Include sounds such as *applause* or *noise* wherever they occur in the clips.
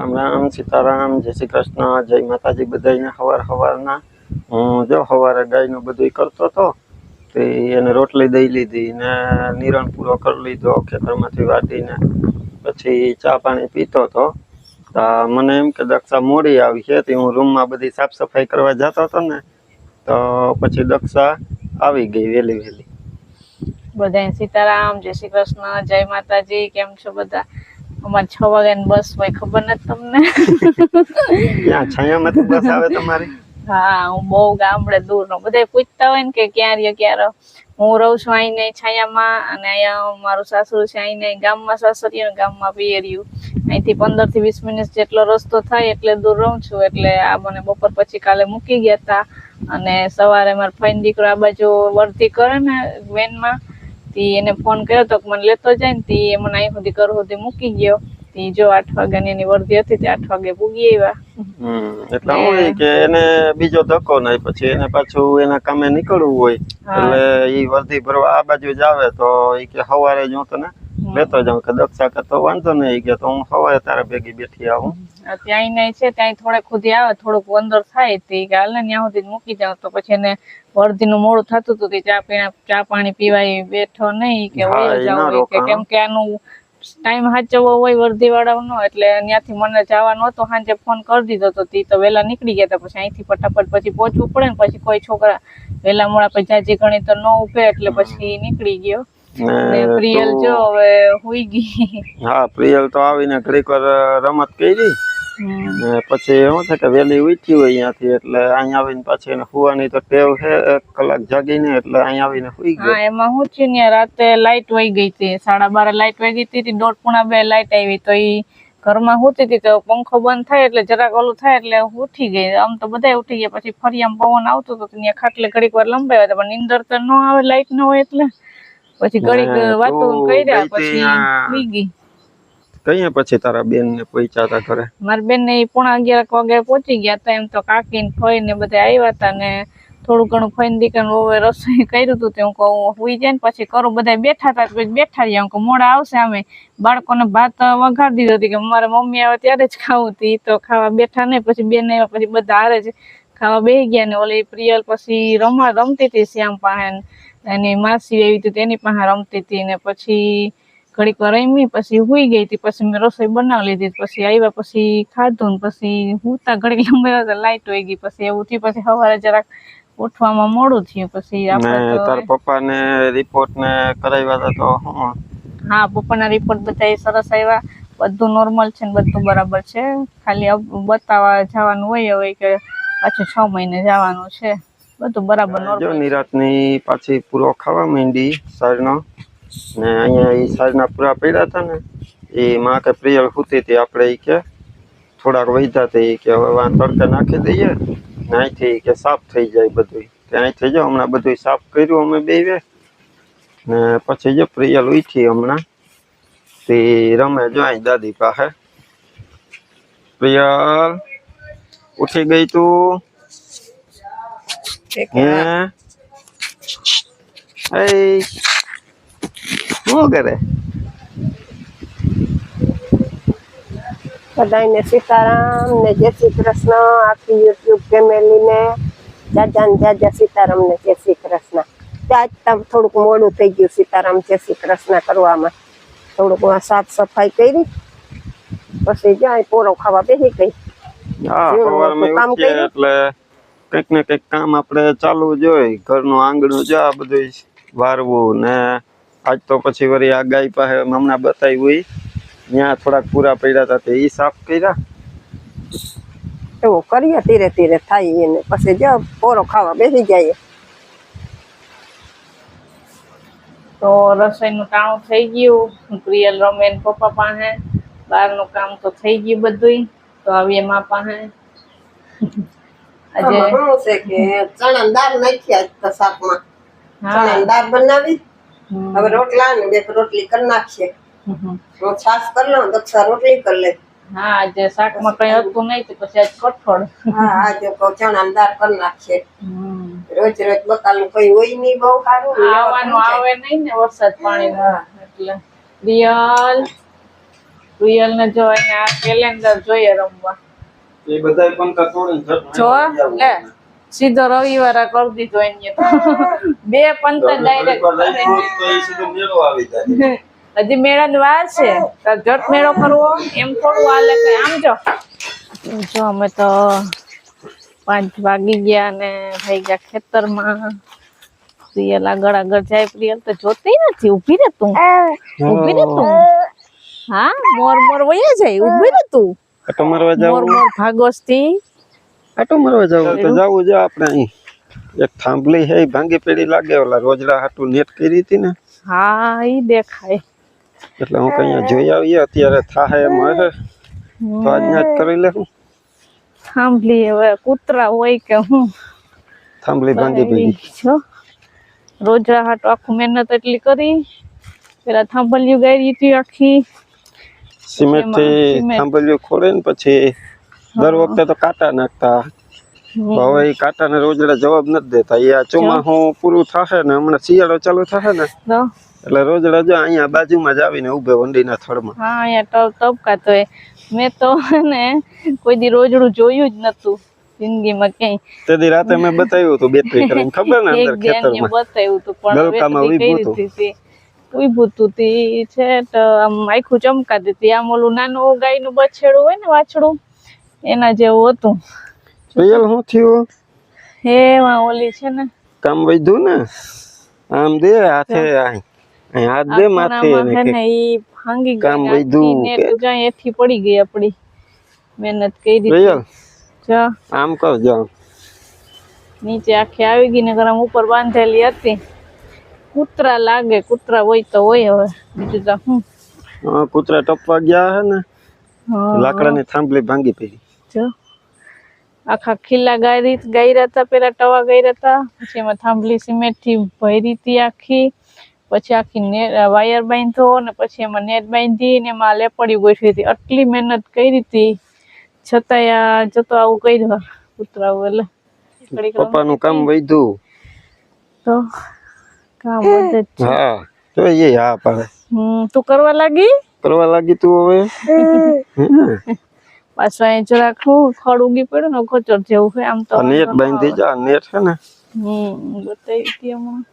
રામ રામ, સીતારામ, જય શ્રી કૃષ્ણ, જય માતાજી બધાને હવાર હવારના. હું જો હવારે ગાયનું બધું કરતો હતો, તે એને રોટલી દઈ લીધી ને નિરણ પૂરો કરી લીધો, ખેતરમાંથી વાટીને. પછી ચા પાણી પીતો હતો. મને એમ કે, દક્ષા મોડી આવી છે, તે હું રૂમમાં બધી સાફ સફાઈ કરવા જતો હતો ને, તો પછી દક્ષા આવી ગઈ વહેલી વહેલી બધાને સીતારામ, જય શ્રી કૃષ્ણ, જય માતાજી, કેમ છો બધા? અમારે છ વાગ્યાની બસ હોય ખબર નથી તમને? ક્યાં છાયામાંથી બસ આવે તમારી? હા હું બહુ ગામડે દૂર નો બધા પૂછતા હોય ને કે ક્યાં રહ્યો ક્યાં હું રહું છું અહીં નહીં છાયામાં અને અહીંયા મારું સાસરું છે અહીં નહીં ગામમાં સાસરિયું ગામમાં પિયરિયું. અહીંથી પંદરથી વીસ મિનિટ જેટલો રસ્તો થાય એટલે દૂર રહું છું. એટલે આ મને બપોર પછી કાલે મૂકી ગયા હતા અને સવારે મારા ફાઈન દીકરો આ બાજુ વર્તી કરે ને વેનમાં તી એને ફોન કર્યો તો મને લેતો જાય ને તી એ મને અહીં સુધી ઘર સુધી મૂકી ગયો. તી જો આઠ વાગ્યાની એની વર્દી હતી તે આઠ વાગે પૂગી આવ્યા. એટલે હું કે એને બીજો ધક્કો નહીં પછી એને પાછું એના કામે નીકળવું હોય. એટલે ઈ વર્ધી ભરવા આ બાજુ જ આવે તો ઈ કે સવારે જો તને લેતો જાઉં કે દક્ષા કે તો વાંધો નહીં કે તો હું સવારે તારા ભેગી બેઠી આવું. ત્યાં નહીં છે ત્યાં થોડે ખુદી આવે થોડુંક અંદર થાય તે હાલ ને ત્યાં સુધી મૂકી જાવ તો પછી એને વર્દીનું મોડું થતું હતું તે ચા પીણા ચા પાણી પીવાય બેઠો નહીં કે વયો જાવ કે કેમ કે આનું ટાઈમ સાચવવો હોય વર્દી વાળાનો એટલે ત્યાંથી મને જવાનો હતો સાંજે ફોન કરી દીધો તો તી તો વહેલા નીકળી ગયા હતા પછી અહીંથી ફટાફટ પછી પહોંચવું પડે ને પછી કોઈ છોકરા વહેલા મોડા પછી જાજી ઘણી તો ન ઉભે એટલે પછી નીકળી ગયો. પ્રિયલ જો હવે હુઈ ગઈ. હા પ્રિયલ તો આવીને ઘડીક રમત કરી. પછી શું છે કે વહેલી ઉઠી હોય અહીંયાથી એટલે અહીંયા આવીને પાછી એને સુવાની તો ટેવ છે એક કલાક જાગીને એટલે અહીંયા આવીને સુઈ ગયો. એમાં હું થયું ને રાતે લાઇટ વહી ગઈ હતી સાડા બાર લાઈટ વહી ગઈ હતી દોઢ પૂણા બે લાઈટ આવી તો એ ઘરમાં હોતી હતી તો પંખો બંધ થાય એટલે જરાક ઓલું થાય એટલે ઉઠી ગઈ. આમ તો બધા ઉઠી ગયા પછી ફરી આમ પવન આવતો હતો ત્યાં ખાટલે ઘડીક વાર લંબાવ્યા હતા પણ નીંદર તો ન આવે લાઇટ ન હોય એટલે. પછી ઘડીક વાતો કર્યા પછી ગઈ. કઈ પછી તારા બેન ને પહોંચ્યા હતા ઘરે? મારા બેન ને પોણા અગિયાર વાગે પહોંચી ગયા હતા. એમ તો કાકી ને ફઈ ને બધા આવ્યા હતા ને થોડું ઘણું ફઈ દીકરા હવે રસોઈ કર્યું હતું તે હું કહું હુઈ જાય ને પછી કરું. બધા બેઠા હતા પછી બેઠા રહ્યા. હું મોડા આવશે અમે બાળકોને ભાત વઘાર દીધો હતી કે મારા મમ્મી આવે ત્યારે જ ખાવું હતી. તો ખાવા બેઠા નહીં પછી બેન આવ્યા પછી બધા હારે જ ખાવા બેસી ગયા ને ઓલી પ્રિયલ પછી રમવા રમતી હતી શ્યામ પાસે એની માસી એવી હતી તેની પાસે રમતી હતી ને પછી ઘડીક વાર રમી પછી હુઈ ગઈ હતી પછી મેં રસોઈ બનાવી લીધી પછી આવ્યા પછી ખાધું ને પછી હુતા ઘડીક લંબાવ્યા તો લાઈટ હોય ગઈ પછી એવું થયું પછી સવારે જરાક ઉઠવામાં મોડું થયું પછી ને આપણે તારા પપ્પા ને રિપોર્ટ ને કરાવ્યા હતા તો હું પપ્પાના રિપોર્ટ બધા સરસ આવ્યા બધું નોર્મલ છે ને બધું બરાબર છે ખાલી બતાવવા જવાનું હોય હવે કે પાછું છ મહિને જવાનું છે બધું બરાબર નોર્મલ નિરાતની પાછી પૂરો ખાવા માંડી સારનો ને અહીંયા એ સાંજના પૂરા પડ્યા હતા ને એ માં કે પ્રિયલ હુતી હતી આપણે એ કે થોડાક વૈધા એ કે હવે વાં તડકે નાખી દઈએ ને અહીંથી કે સાફ થઈ જાય બધું કે અહીંથી જાય હમણાં બધું સાફ કર્યું અમે બેવે ને પછી જો પ્રિયલ ઉઠી હમણાં તે રમે જો અહીં દાદી પાસે. પ્રિયલ ઉઠી ગઈ તું? હે? Hey. શું કરે? બધાને સીતારામ ને જય શ્રી કૃષ્ણ. આખી યુટ્યુબ ફેમિલીને જાજા ને જાજા સીતારામ ને જય શ્રી કૃષ્ણ. ત્યાં તમ થોડુંક મોડું થઈ ગયું સીતારામ જય શ્રી કૃષ્ણ કરવામાં. થોડુંક સાફ સફાઈ કરી પછી જાય પોરો ખાવા બેસી ગઈ. કામ કર્યું? એટલે કંઈક ને કંઈક કામ આપણે ચાલવું જોઈએ. ઘરનું આંગણું જો આ બધું વારવું ને આજ તો પછી વળી આ ગાય પાસે હમણાં બતાવ્યું હોય. ત્યાં થોડાક પૂરા પડ્યા હતા તે ઈ સાફ કર્યા. એવું કરીએ ધીરે ધીરે થાય એને. પછી જો પોરો ખાવા બેસી જાય. તો રસોઈનું ટાણું થઈ ગયું. પ્રિયલ રમે ને પપ્પા પાસે. બહારનું કામ તો થઈ ગયું બધુંય. તો આવીએ મા પાસે આજે શું છે કે ચણા દાળ નાખ્યા તો શાકમાં. હા. દાળ બનાવી. હમ. રોટલા ને બે રોટલી કરી નાખીએ. છાસ કરી લઉં દક્ષા રોટલી કરી લે. હા આજે શાકમાં કઈ હતું નહીં તો પછી આજ કઠોળ. હા આજે જો ચણા ને દાળ કરી નાખીએ. હમ. રોજ રોજ બકાલું કઈ હોય નહીં બહુ સારું. આવવાનું આવે નહીં ને વરસાદ પાણી. એટલે રિયલ રિયલ ને જો અહીંયા આ કેલેન્ડર જોઈએ રમવા. એ બધા પણ કઠોળ જો લે. સીધો રવિવારે કરી દીધો એને *laughs* બે પંત ડાયરેક્ટ મેળા હજી મેળાની વાર છે. જટ મેળો કરવો એમ થોડું હાલે કે આમ જો. જો અમે તો પાંચ વાગી ગયા ને થઈ ગયા ખેતરમાં. પ્રિયલ આગળ આગળ જાય. પ્રિયલ તો જોતી નથી. ઊભી રે તું. ઊભી રે તું. હા મોર મોર વયા જાય. ઊભી રે તું. મોર મોર આટો મારવા જાવ તો જાવું જો આપણે અહીં. એક થાંભલી હે ભાંગી પેડી લાગે ઓલા રોજડા હાટું નેટ કરી હતી ને. હા ઈ દેખાય. એટલે હું કઈ જોઈ આવીએ અત્યારે થાહે એમ હશે તો આજના જ કરી લેવું થાંભલી હવે કૂતરા હોય કે હું? થાંભલી ભાંગી પેડી. છો? રોજડા હાટ આખું મહેનત એટલી કરી પેલા થાંભલિયું ગાયરી હતી આખી. સિમેન્ટથી થાંભલિયું ખોલે ને પછી દર વખતે તો કાંટા નાખતા. હવે એ કાંટાને રોજડા જવાબ નથી દેતા. એ આ ચોમાસું પૂરું થશે ને હમણાં શિયાળો ચાલુ થશે ને એટલે રોજડા જો અહીંયા બાજુમાં જ આવીને ઉભે વંડીના થડમાં. હા અહીંયા ટપ તબકાતો મેં તો ને કોઈ દી રોજડું જોયું જ નતું જિંદગીમાં ક્યાંય. તેથી રાતે મેં બતાવ્યું હતું બેટરી કરીને. ખબર ને અંદર ખેતરમાં? બતાવ્યું હતું પણ ગલકામાં ઊભું હતું. રીતે હતું. તી છે તો આમ આખું ચમકાતી હતી. આમ ઓલું નાનું ગાયનું બછેડું હોય ને વાછડું એના જેવું હતું. રિયલ હું થયું? હે માં ઓલી છે ને. કામ વધ્યું ને? આમ દે હાથે હાથ દે માથે ને ઈ ભાંગી કામ વધ્યું ને તો જાય એથી પડી ગઈ આપડી મહેનત કરી. રિયલ જો. આમ કરજો જો. નીચે આખી આવી ગઈ ને ગરમ ઉપર બાંધેલી હતી. કૂતરા લાગે કૂતરા હોય તો હોય હવે. બીજું તો હું કૂતરા ટપવા ગયા હે ને લાકડા લાકડાની થાંભલી ભાંગી પડી. જો. આખા ખીલા ગાયરી ગાયરા હતા પેલા ટવા ગાયરા હતા. પછી એમાં થાંભલી સિમેન્ટથી ભરી હતી આખી. પછી આખી નેટ વાયર બાંધ્યો ને પછી એમાં નેટ બાંધી ને એમાં લેપડી ગોઠવી હતી. આટલી મહેનત કરી હતી. છતાંય આ જતો આવું કર્યું કૂતરાઓ એટલે. પપ્પાનું કામ વધ્યું. તો કામ વધે હા તો એ હા પાડે હમ તું કરવા લાગી? કરવા લાગી તું હવે. પાછું અહીં જરાક હું ફળ ઉગી પડ્યું ને ખોચર જેવું હોય આમ તો નેટ બાંધી જા નેટ છે ને. હમ બતાવી હતી હમણાં.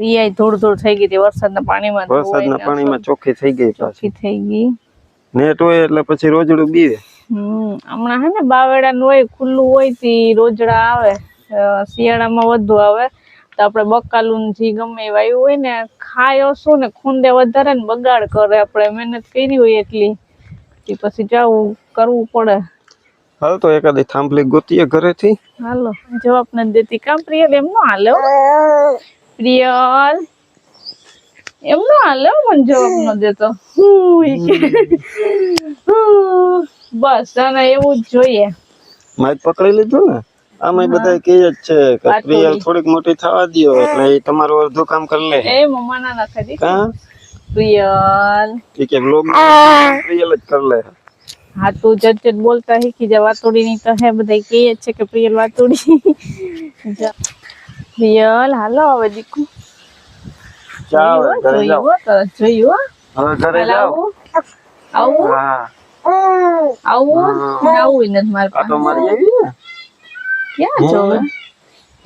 આય ધૂળ ધૂળ થઈ ગઈ હતી વરસાદના પાણીમાં વરસાદના પાણીમાં ચોખ્ખી થઈ ગઈ ચોખ્ખી થઈ ગઈ. નેટ હોય એટલે પછી રોજડું બીવે. હમ હમણાં હે ને બાવેડાનું હોય ખુલ્લું હોય તી રોજડા આવે. શિયાળામાં વધુ આવે. તો આપણે બકાલું જી ગમે એવા વાયુ હોય ને ખાય ઓછું ને ખૂંદે વધારે ને બગાડ કરે. આપણે મહેનત કરી હોય એટલી. કે પછી જાવું કરવું પડે. હાલ તો એકાદી થાંભલી ગોતીએ ઘરેથી. હાલો જવાબ ન દેતી. કામ પ્રિયલ એમ નો હાલો પ્રિયલ એમ નો હાલે મને જવાબ ન દેતો. બસ અને એવું જ જોઈએ. માઇક પકડી લીધું ને? આમાં બધા કે જ છે કે પ્રિયલ થોડીક મોટી થવા દ્યો એટલે એ તમારું અડધું કામ કરી લે. એ મમ્મા ના નાખી કા? પ્રિયલ ઈ કે બ્લોગ પ્રિયલ જ કરી લે હા તો જટ જટ બોલતા વાતોડી ની તો હે બધા કહે છે કે પ્રિયલ વાતોડી પ્રિયલ હાલો હવે દીકુ જાઓ ઘરે જાઓ જોયું હો, તરત જોયું હો. હવે ઘરે જાઓ આવું આવું હા આવું આવું નથી મારે આ તો મારી આવી ને ક્યાં જોવે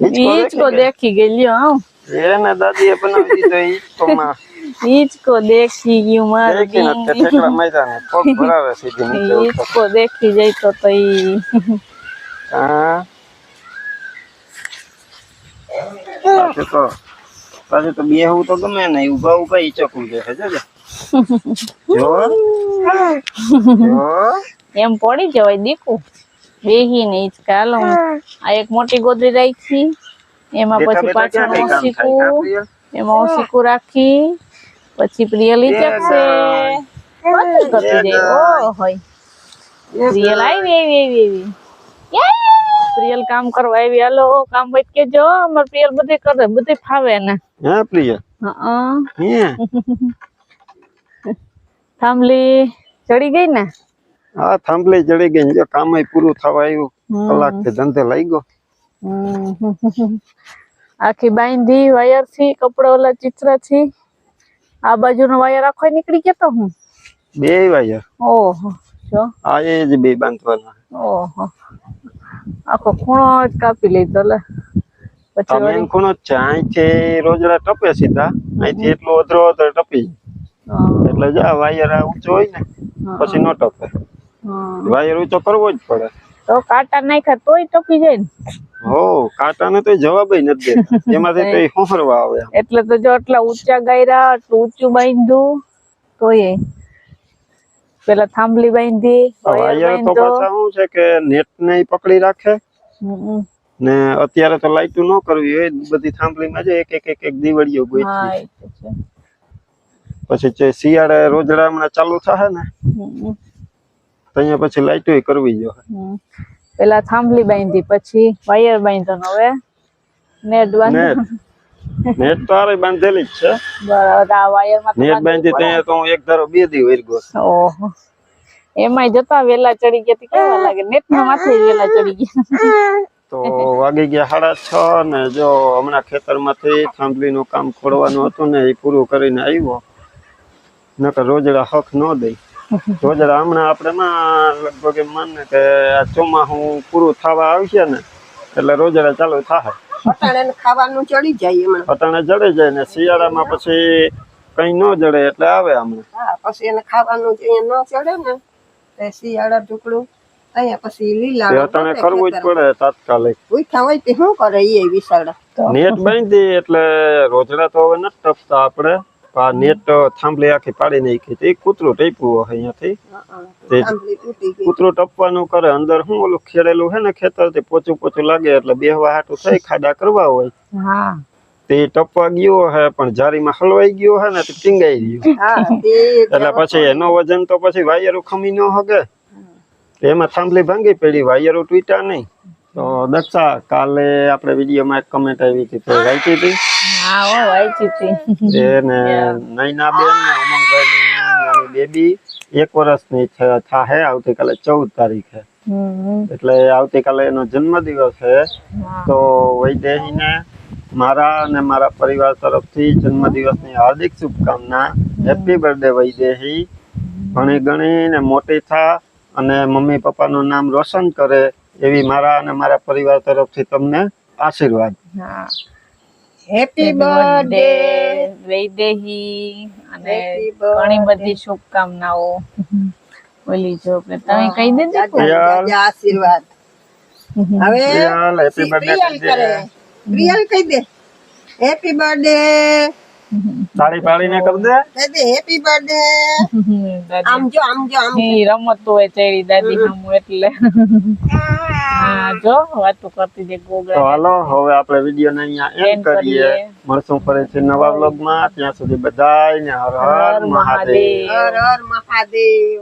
હિંચકો હિંચકો દેખી દાદીએ બનાવી દીધો હિંચકોમાં હિંચકો દેખી ગયું મારું ઠેકડા માર્યા પગ ભરાવે સીધી નીચે ઉતર. દેખી જાય તો તો ઈ. હા. પાછું તો પાછું તો બેહવું તો ગમે ને ઊભા ઊભા ઈ દેખે છે જો એમ પડી જવાય દીકુ. બેહી ને હિંચકા હાલો. આ એક મોટી ગોદરી રાખી. એમાં પછી પાછળ ઓસીકું એમાં ઓસીકું રાખી. પછી પ્રિયલ હિંચકશે પછી કરતી જાય? ઓ હોય. પ્રિયલ આવી આવી આવી આવી. પ્રિયલ કામ કરવા આવી. હાલો કામ વચ કે જો અમાર પ્રિયલ બધે કરે બધે ફાવે ને હા પ્રિય હા હે. *laughs* થાંભલી ચડી ગઈ ને? હા થાંભલી ચડી ગઈ જો કામ પૂરું થવા આવ્યું. કલાકથી ધંધે લાગ્યો. *laughs* આખી બાંધી વાયરથી કપડા ઓલા ચિત્રથી આ બાજુનો વાયર આખો નીકળી ગયો તો હું? બે વાયર. ઓહો જો. આ એ જ બે બાંધવાના. ઓહો. આખો ખૂણો જ કાપી લીધો લે. પછી મેન ખૂણો જ છે. અહીંથી રોજડા ટપે સીધા. અહીંથી એટલો અધરો અધર ટપી. એટલે આ વાયર આ ઊંચો હોય ને પછી ન ટપે. વાયર ઊંચો કરવો જ પડે. તો કાટા નાખ્યા તોય ટપી જાય ને. હો કાંટાને તો જવાબ નથી દેતા. એમાંથી *laughs* આવે એટલે તો જો એટલા ઊંચા ગાયરા ઊંચું બાંધ્યું તોય પેલા થાંભલી બાંધી વાયર વાયર તો પાછા શું છે કે નેટ ને પકડી રાખે ને અત્યારે તો લાઈટું ન કરવી હોય બધી થાંભલીમાં છે એક એક એક એક દીવડીઓ ગોઠવી પછી જે શિયાળે રોજડા હમણાં ચાલુ થશે ને અહીંયા પછી લાઈટો કરવી જોઈએ. પેલા થાંભલી બાંધી પછી વાયર બાંધ્યો હવે. નેટ બાંધ્યો નેટ. તો આરે બાંધેલી જ છે. બરાબર આ વાયરમાં નેટ બાંધી ત્યાં તો હું એક ધારો બે દી વર્ગો ઓહો. એમાંય જતા વેલા ચડી ગયા તી કેવા લાગે? નેટ ના માથે વેલા ચડી ગયા. તો વાગી ગયા સાડા છ ને જો હમણાં ખેતરમાંથી થાંભલીનું કામ ખોડવાનું હતું ને એ પૂરું કરીને આવ્યો. નકર રોજડા હક ન દઈ રોજડા હમણાં આપણે લગભગ એમ માને કે આ ચોમાસું પૂરું થવા આવશે ને એટલે રોજડા ચાલુ થાય. અટાણે ખાવાનું ચડી જાય હમણાં અટાણે જડે જાય ને શિયાળામાં પછી કઈ ન જડે એટલે આવે હમણાં હા પછી એને ખાવાનું જે ન ચડે ને તે શિયાળા ટુકડું અહીંયા પછી લીલા અટાણે કરવું જ પડે તાત્કાલિક. ઉઠા હોય તે શું કરે એ વિસાડા નેટ બાંધી એટલે રોજડા તો હવે નથી ટપતા આપણે. આ નેટ થાંભલી આખી પાડી નાખી તે કૂતરું ટપ્યું હોય અહીંયાથી. કૂતરું ટપવાનું કરે અંદર શું ઓલું ખેડેલું હે ને ખેતર તે પોચું પોચું લાગે એટલે બેહવા હાટું થઈ ખાડા કરવા હોય. તે ટપવા ગયો હે પણ જારીમાં હલવાઈ ગયો હે ને તે ટીંગાઈ ગયું. હા એટલે પછી એનો વજન તો પછી વાયરો ખમી ન હગે. એમાં થાંભલી ભાંગી પડી વાયરો તૂટ્યા નહીં. તો દક્ષા કાલે આપણે વિડીયોમાં એક કમેન્ટ આવી હતી તે વાંચી હતી. હા હો વાંચી હતી એને નૈના બેન ને ઉમંગભાઈ નાની બેબી એક વર્ષની છે થાહે આવતીકાલે ચૌદ તારીખે. એટલે આવતીકાલે એનો જન્મદિવસ છે. તો વૈદેહીને મારા અને મારા પરિવાર તરફથી જન્મદિવસની હાર્દિક શુભકામના. Happy birthday Vaidehi. ઘણી ગણી ને મોટી થા અને મમ્મી પપ્પાનું નામ રોશન કરે એવી મારા અને મારા પરિવાર તરફથી તમને આશીર્વાદ. હા. હેપી બર્થડે વૈદેહી અને ઘણી બધી શુભકામનાઓ. બોલી જો કે તમે કહી દેજો. આશીર્વાદ. હવે હેપી બર્થડે પ્રિયલ કહી દે. હેપી બર્થડે તાળી પાડીને કર દે. કહી દે હેપી બર્થડે દાદી. આમ જો આમ જો આમ રમત હોય ચેડી દાદી હમ એટલે. હા જો વાતો કરતી જે તો ગોગડા હાલો હવે આપણે વીડિયો ને અહીંયા એન્ડ કરીએ. મળશું મળશું છે નવા વ્લોગમાં ત્યાં સુધી બધાય ને હર હર મહાદેવ. હર હર મહાદેવ.